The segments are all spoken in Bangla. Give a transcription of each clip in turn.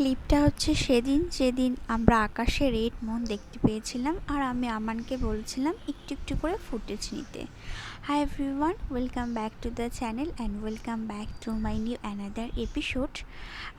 ক্লিপটা হচ্ছে সেদিন, যেদিন আমরা আকাশে রেড মন দেখতে পেয়েছিলাম আর আমি আমানকে বলছিলাম একটু একটু করে ফুটেজ নিতে। Hi everyone welcome back to the channel and welcome back to my new another episode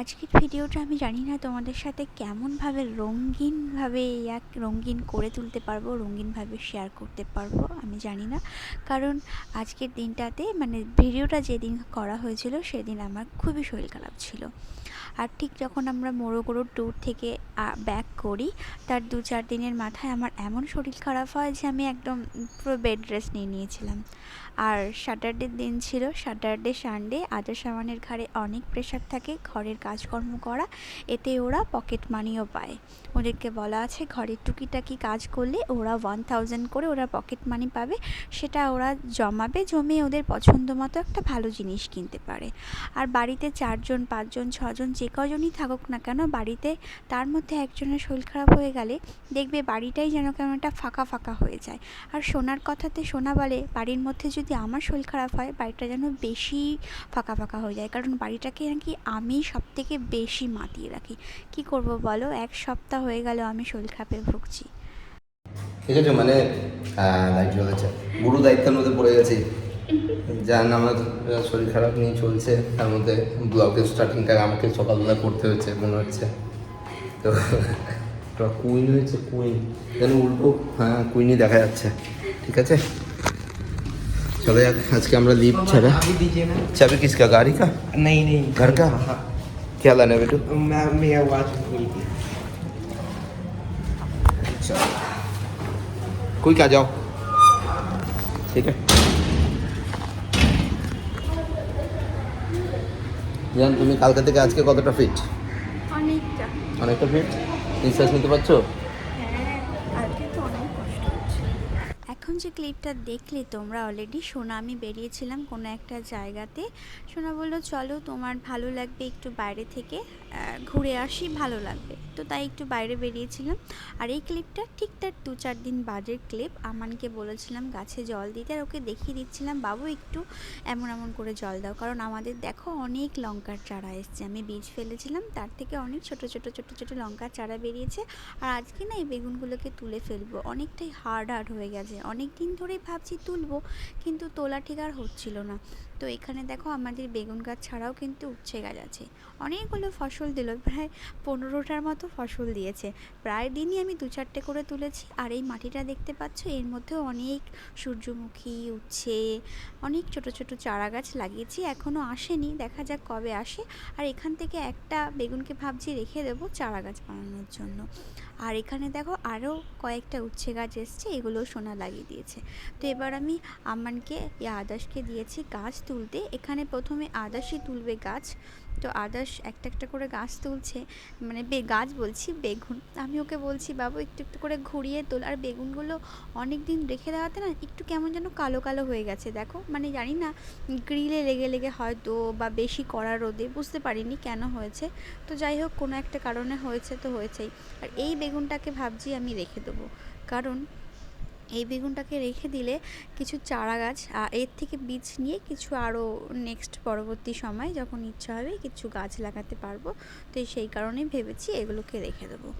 আজকের ভিডিওটা আমি জানি না তোমাদের সাথে কেমনভাবে রঙিনভাবে এক রঙিন করে তুলতে পারব, রঙিনভাবে শেয়ার করতে পারব, আমি জানি না। কারণ আজকের দিনটাতে মানে ভিডিওটা যেদিন করা হয়েছিল, সেদিন আমার খুবই শরীর খারাপ ছিল। আর ঠিক যখন আমরা মোরগোরো ট্যুর থেকে ব্যাক করি, তার দু চার দিনের মাথায় আমার এমন শরীর খারাপ হয় যে আমি একদম পুরো বেড রেস্ট নিয়ে নিয়েছিলাম। আর স্যাটারডের দিন ছিল স্যাটারডে সানডে আদর সামানের ঘাড়ে অনেক প্রেশার থাকে, ঘরের কাজকর্ম করা, এতে ওরা পকেট মানিও পায়। ওদেরকে বলা আছে, ঘরের টুকিটাকি কাজ করলে ওরা ওয়ান থাউজেন্ড করে ওরা পকেট মানি পাবে, সেটা ওরা জমাবে জমে ওদের পছন্দ মতো একটা ভালো জিনিস কিনতে পারে। আর বাড়িতে চারজন, পাঁচজন, ছজন যে কজনই থাকুক না কেন বাড়িতে তার মধ্যে একজনের শরীর খারাপ হয়ে গেলে দেখবে বাড়িটাই যেন কেমন একটা ফাঁকা ফাঁকা হয়ে যায়। আর সোনার কথাতে সোনা বলে, বাড়ির মধ্যে যদি আমার শরীর খারাপ হয়, বাড়িটা যেন বেশি ফাঁকা ফাঁকা হয়ে যায়। কারণ বাড়িটাকে নাকি আমি সব থেকে বেশি মাতিয়ে রাখি। কি করব বলো? এক সপ্তাহ হয়ে গেল আমি শরীর খারাপে ভুগছি। ঠিক আছে মানে গুরু দায়িত্বের মধ্যে পড়ে গেছি। যার আমার শরীর খারাপ নিয়ে চলছে তার মধ্যে ব্লগের স্টার্টিংটা আমাকে সকালবেলা করতে হচ্ছে মনে হচ্ছে তো একটা কুইন হয়েছে কুইন যেন উল্টো হ্যাঁ কুইনই দেখা যাচ্ছে ঠিক আছে চলো যাক আজকে আমরা লিপ ছাড়া अभी दीजिए ना चाबी किसका गाड़ी का नहीं नहीं घर का? हाँ क्या लाना है बेटू मैं मैं आवाज भूल गई कोई क्या जाओ ठीक है জান তুমি কালকে থেকে আজকে কতটা ফিট অনেকটা। অনেকটা ফিট নিঃশ্বাস নিতে পারছ যে ক্লিপটা দেখলে তোমরা অলরেডি সোনা, আমি বেরিয়েছিলাম কোনো একটা জায়গাতে। সোনা বলল, চলো, তোমার ভালো লাগবে একটু বাইরে থেকে। ঘুরে আসি, ভালো লাগবে। তো তাই একটু বাইরে বেরিয়েছিলাম। আর এই ক্লিপটা ঠিক তার দু চার দিন বাদের ক্লিপ আমানকে বলেছিলাম গাছে জল দিতে, আর ওকে দেখিয়ে দিচ্ছিলাম, বাবু, একটু এমন এমন করে জল দাও। কারণ আমাদের, দেখো, অনেক লঙ্কার চারা এসছে। আমি বীজ ফেলেছিলাম, তার থেকে অনেক ছোট ছোট ছোট ছোট লঙ্কার চারা বেরিয়েছে। আর আজকে না এই বেগুনগুলোকে তুলে ফেলব। অনেকটাই হার্ড হার্ড হয়ে গেছে। অনেক দিন ধরেই ভাবছি তুলবো কিন্তু তোলা ঠিক আর হচ্ছিল না। তো এখানে দেখো আমাদের বেগুন গাছ ছাড়াও কিন্তু উচ্ছে গাছ আছে। অনেকগুলো ফসল দিল, প্রায় পনেরোটার মতো ফসল দিয়েছে। প্রায় দিনই আমি দু চারটে করে তুলেছি আর এই মাটিটা দেখতে পাচ্ছ, এর মধ্যে অনেক সূর্যমুখী, উচ্ছে, অনেক ছোট ছোট চারা গাছ লাগিয়েছি এখনও আসেনি, দেখা যাক কবে আসে। আর এখান থেকে একটা বেগুনকে ভাবছি রেখে দেবো চারা গাছ বানানোর জন্য। আর এখানে দেখো আরও কয়েকটা উচ্ছে গাছ এসছে এগুলো সোনা লাগিয়ে দিয়েছে। তো এবার আমি আম্মানকে এই আদাসকে দিয়েছি গাছ তুলতে, এখানে প্রথমে আদাসই তুলবে গাছ। তো আদাস একটা একটা করে গাছ তুলছে মানে বে, গাছ বলছি, বেগুন। আমি ওকে বলছি, বাবু, একটু একটু করে ঘুরিয়ে তোল। আর বেগুনগুলো অনেক দিন রেখে দেওয়াতে না একটু কেমন যেন কালো কালো হয়ে গেছে, দেখো। মানে জানি না, গ্রিলে লেগে লেগে হয়তো বা বেশি কড়া রোদে, বুঝতে পারিনি কেন হয়েছে। তো যাই হোক, কোনো একটা কারণে হয়েছে তো হয়েছেই। আর এই বেগুনটাকে ভাবছি আমি রেখে দেবো। কারণ এই বেগুনটাকে রেখে দিলে কিছু চারা গাছ এর থেকে বীজ নিয়ে কিছু আরও নেক্সট পরবর্তী সময় যখন ইচ্ছা হবে কিছু গাছ লাগাতে পারব। তো সেই কারণেই ভেবেছি এগুলোকে রেখে দেবো।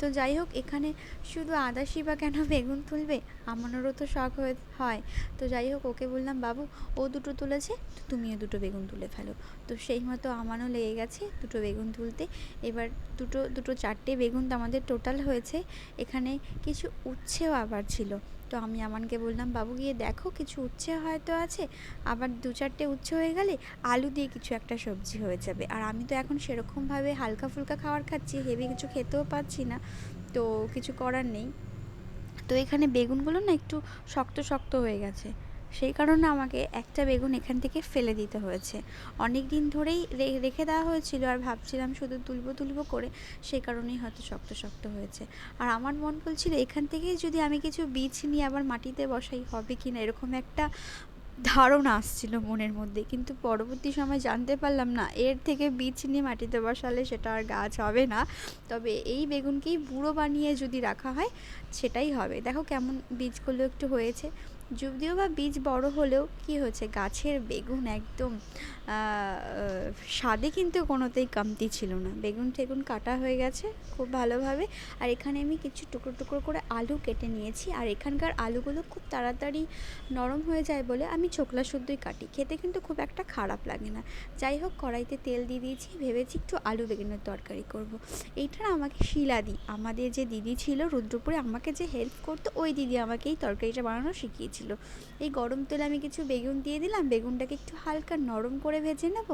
তো যাই হোক, এখানে শুধু আদাসি বা কেন বেগুন তুলবে? আমারও তো শখ হয়ে হয়। তো যাই হোক, ওকে বললাম, বাবু, ও দুটো তুলেছে, তো তুমিও দুটো বেগুন তুলে ফেলো। তো সেই মতো আমারও লেগে গেছে দুটো বেগুন তুলতে। এবার দুটো দুটো চারটে বেগুন তো আমাদের টোটাল হয়েছে। এখানে কিছু উচ্ছেও আবার ছিল। তো আমি আমানকে বললাম, বাবু গিয়ে দেখো, কিছু উচ্ছে হয়তো আছে। আবার দু চারটে উচ্ছে হয়ে গেলে আলু দিয়ে কিছু একটা সবজি হয়ে যাবে। আর আমি তো এখন সেরকমভাবে হালকা ফুলকা খাবার খাচ্ছি, হেভি কিছু খেতেও পাচ্ছি না, তো কিছু করার নেই। তো এখানে বেগুনগুলো না একটু শক্ত শক্ত হয়ে গেছে। সেই কারণে আমাকে একটা বেগুন এখান থেকে ফেলে দিতে হয়েছে। অনেক দিন ধরেই রেখে দেওয়া হয়েছিল আর ভাবছিলাম শুধু তুলবো তুলবো করে সেই কারণেই হয়তো শক্ত শক্ত হয়েছে। আর আমার মন বলছিল এখান থেকেই যদি আমি কিছু বীজ নিয়ে আবার মাটিতে বসাই হবে কি না, এরকম একটা ধারণা আসছিল মনের মধ্যে। কিন্তু পরবর্তী সময় জানতে পারলাম না, এর থেকে বীজ নিয়ে মাটিতে বসালে সেটা আর গাছ হবে না। তবে এই বেগুনকেই বুড়ো বানিয়ে যদি রাখা হয়, সেটাই হবে। দেখো কেমন বীজগুলো একটু হয়েছে। যদিও বা বীজ বড় হলেও কি হয়েছে? গাছের বেগুন একদম স্বাদে কিন্তু কোনোতেই কমতি ছিল না। বেগুন টেগুন কাটা হয়ে গেছে খুব ভালোভাবে। আর এখানে আমি কিছু টুকরো টুকরো করে আলু কেটে নিয়েছি। আর এখানকার আলুগুলো খুব তাড়াতাড়ি নরম হয়ে যায় বলে আমি ছোকলা শুদ্ধই কাটি। খেতে কিন্তু খুব একটা খারাপ লাগে না। যাই হোক, কড়াইতে তেল দিয়ে দিয়েছি। ভেবেছি একটু আলু বেগুনের তরকারি করব। এইটা আমাকে শিলাদি আমাদের যে দিদি ছিল রুদ্রপুরে, আমাকে যে হেল্প করতো, ওই দিদি আমাকে এই তরকারিটা বানানো শিখিয়েছিল এই গরম তেলে আমি কিছু বেগুন দিয়ে দিলাম। বেগুনটাকে একটু হালকা নরম করে ভেজে নেব।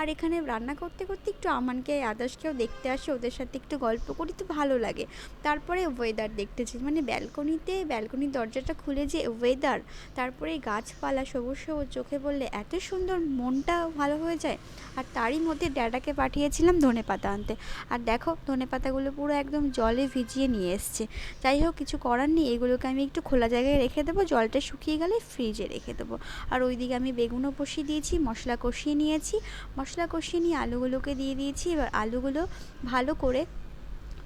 আর এখানে রান্না করতে করতে একটু আমানকে আদার্সকেও দেখতে আসে। ওদের সাথে একটু গল্প করি, তো ভালো লাগে। তারপরে ওয়েদার দেখতেছি। মানে ব্যালকনিতে ব্যালকনির দরজাটা খুলে যে ওয়েদার তারপরে গাছপালা সবুজ সবুজ, চোখে বললে এত সুন্দর মনটা ভালো হয়ে যায়। আর তারই মধ্যে ড্যাডাকে পাঠিয়েছিলাম ধনে পাতা আনতে। আর দেখো, ধনে পাতাগুলো পুরো একদম জলে ভিজিয়ে নিয়ে এসছে। যাই হোক, কিছু করার নেই, এগুলোকে আমি একটু খোলা জায়গায় রেখে দেবো, জলটা শুকিয়ে গেলে ফ্রিজে রেখে দেবো। আর ওই দিকে আমি বেগুনও কষিয়ে দিয়েছি, মশলা কষিয়ে নিয়েছি। মশলা কষিয়ে নিয়ে আলুগুলোকে দিয়ে দিয়েছি, এবার আলুগুলো ভালো করে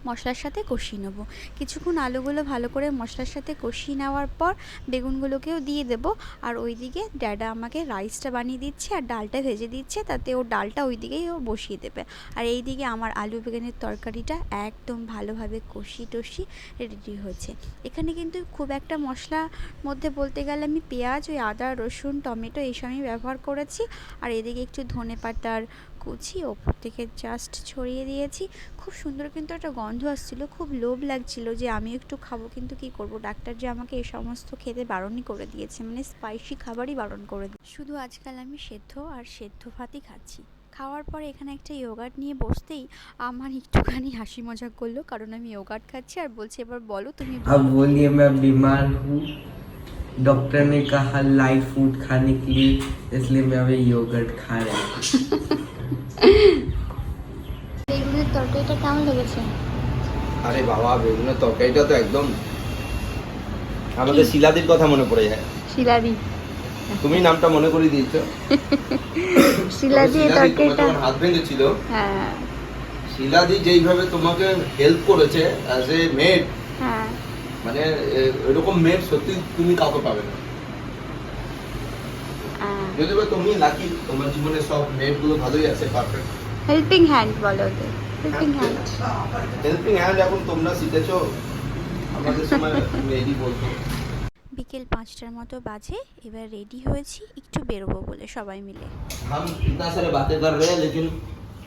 মশলার সাথে কষিয়ে নেব। কিছুক্ষণ আলুগুলো ভালো করে মশলার সাথে কষিয়ে নেওয়ার পর বেগুনগুলোকেও দিয়ে দেবো। আর ওইদিকে ড্যাডা আমাকে রাইসটা বানিয়ে দিচ্ছে আর ডালটা ভেজে দিচ্ছে, তাতে ও ডালটা ওই দিকেই ও বসিয়ে দেবে। আর এই দিকে আমার আলু বেগুনের তরকারিটা একদম ভালোভাবে কষি টষি রেডি হয়েছে। এখানে কিন্তু খুব একটা মশলার মধ্যে বলতে গেলে আমি পেঁয়াজ, ওই আদা, রসুন, টমেটো এইসব আমি ব্যবহার করেছি। আর এদিকে একটু ধনে পাতার কুচি ওপর থেকে জাস্ট ছড়িয়ে দিয়েছি খুব সুন্দর কিন্তু একটা গন্ধ আসছিল খুব লোভ লাগছিল যে আমি একটু খাবো কিন্তু কি করব ডাক্তার যে আমাকে এই সমস্ত খেতে বারণই করে দিয়েছে মানে স্পাইসি খাবারই বারণ করে দিয়ে শুধু আজকাল আমি সেদ্ধ আর সেদ্ধ ভাতই খাচ্ছি খাওয়ার পরে এখানে একটা ইয়োগার্ট নিয়ে বসতেই আমার একটুখানি হাসি মজাক করলো কারণ আমি ইয়োগার্ট খাচ্ছি আর বলছি এবার বলো তুমি अब বলো। बोलिए मैं बीमार हूँ डॉक्टर ने कहा लाइट फूड खाने के लिए इसलिए मैं अभी योगर्ट खा रहा हूँ বেগুনের তরকারিটা কেমন লেগেছে? আরে বাবা বেগুনের তরকারিটা তো একদম আমাদের শিলাদির কথা মনে পড়ে যায়। শিলাদি। তুমি নামটা মনে করে দিয়েছ। শিলাদি তরকারিটা হাত ভেঙেছিল। হ্যাঁ। শিলাদি যেইভাবে তোমাকে হেল্প করেছে অ্যাজ এ মেড হ্যাঁ। মানে এরকম মেড সত্যি তুমি কাউকে পাবে না। যদিও বা তুমি লাকি তোমার জীবনে সব মেড গুলো ভালোই আছে পারফেক্ট হেল্পিং হ্যান্ড বলো ওদের হেল্পিং হ্যান্ড হেল্পিং হ্যান্ড এখন তোমরা শিখেছো আমাদের সময় মেয়েরই বলতো বিকেল পাঁচটার মতো বাজে এবার রেডি হয়েছি একটু বেরোবো বলে সবাই মিলে हम इतना सारे बातें कर रहे हैं लेकिन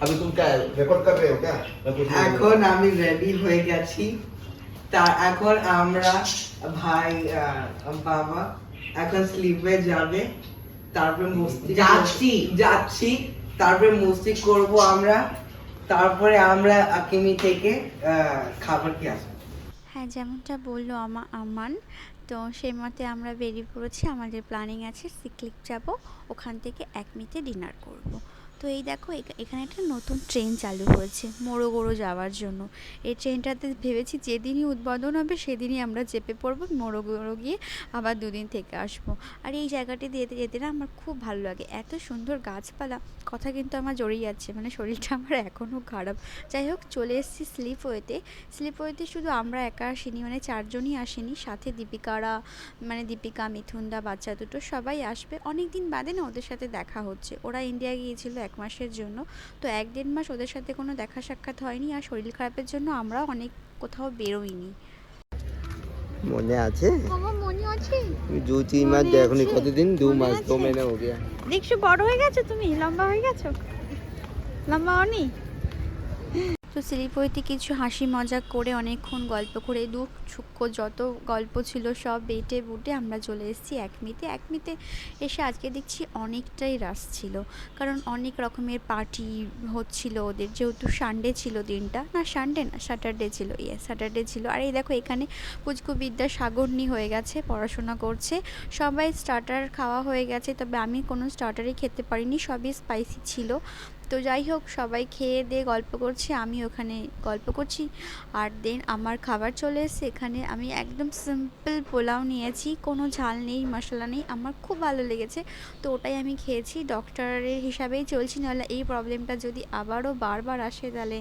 अभी तुम क्या रिकॉर्ड कर रहे हो क्या मैं कुछ नहीं बोल এখন আমি রেডি হয়ে গেছি তার এখন আমরা ভাই আহ, বাবা এখন স্লিপে যাবে তারপরে মস্তি যাচ্ছি যাচ্ছি। তারপরে মস্তি করব আমরা। তারপরে আমরা আকিমি থেকে খাবার কি আসব। হ্যাঁ যেমনটা বলল আমা আমান তো সেই মতে আমরা বেরিয়ে পড়েছি। আমাদের প্ল্যানিং আছে সিকলিক যাব। ওখান থেকে একমিতে ডিনার করব। তো এই দেখো, এখা- এখানে একটা নতুন ট্রেন চালু হয়েছে মোড়োগোড়ো যাওয়ার জন্য। এই ট্রেনটাতে ভেবেছি যেদিনই উদ্বোধন হবে সেদিনই আমরা চেপে পড়ব মোড়োগোড়ো গিয়ে আবার দুদিন থেকে আসব। আর এই জায়গাটি যেতে যেতে না আমার খুব ভালো লাগে। এত সুন্দর গাছপালা, কথা কিন্তু আমার জড়িয়ে যাচ্ছে মানে শরীরটা আমার এখনও খারাপ। যাই হোক, চলে এসেছি স্লিপওয়েতে স্লিপওয়েতে শুধু আমরা একা আসিনি মানে চারজনই আসেনি, সাথে দীপিকারা মানে দীপিকা, মিথুনদা, বাচ্চা দুটো সবাই আসবে। অনেক দিন বাদে না ওদের সাথে দেখা হচ্ছে। ওরা ইন্ডিয়া গিয়েছিল এক মাসের জন্য। তো এক দেড় মাস ওদের সাথে কোনো দেখা সাক্ষাৎ হয়নি আর শরীর খারাপের জন্য আমরা অনেক কোথাও বেরোইনি। মনে আছে? আমার মনে আছে? দু তিন মাস দেখনি এখনই কতদিন? দু মাস দু মেনে মহিনা হো গিয়া। দেখছ বড় হয়ে গেছো তুমি? লম্বা হয়ে গেছো? লম্বা হনি তো স্লিপওয়েতে কিছু হাসি মজা করে অনেকক্ষণ গল্প করে দুঃখ সুখ যত গল্প ছিল সব বেটে বুটে আমরা চলে এসেছি একমিতে। একমিতে এসে আজকে দেখছি অনেকটাই রাস ছিল। কারণ অনেক রকমের পার্টি হচ্ছিল ওদের। যেহেতু সানডে ছিল দিনটা। না সানডে না স্যাটারডে ছিল। ইয়ে স্যাটারডে ছিল। আর এই দেখো এখানে পুচকু বিদ্যা সাগরনি হয়ে গেছে, পড়াশোনা করছে। সবাই স্টার্টার খাওয়া হয়ে গেছে, তবে আমি কোনো স্টার্টারই খেতে পারিনি। সবই স্পাইসি ছিল। তো যাই হোক, সবাই খেয়ে দিয়ে গল্প করছি আমি ওখানে গল্প করছি। আর দেন আমার খাবার চলে এসেছে, এখানে আমি একদম সিম্পল পোলাও নিয়েছি, কোনো ঝাল নেই, মশলা নেই, আমার খুব ভালো লেগেছে। তো ওটাই আমি খেয়েছি ডক্টরের হিসাবেই চলছি, নাহলে এই প্রবলেমটা যদি আবারও বারবার আসে, তাহলে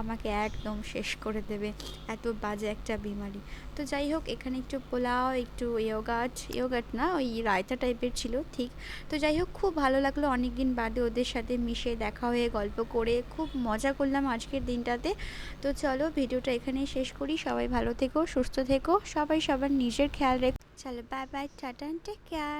আমাকে একদম শেষ করে দেবে, এত বাজে একটা বিমারি। তো যাই হোক এখানে একটু পোলাও, একটু ইয়োগাট ইয়োগাট না, ওই রায়তা টাইপের ছিল, ঠিক। তো যাই হোক খুব ভালো লাগল অনেক দিন বাদে ওদের সাথে মিশে দেখা হয়ে, গল্প করে, খুব মজা করলাম আজকের দিনটাতে। তো চলো, ভিডিওটা এখানেই শেষ করি। সবাই ভালো থেকো, সুস্থ থেকো, সবাই সবার নিজের খেয়াল রেখো। চলো bye bye tata take care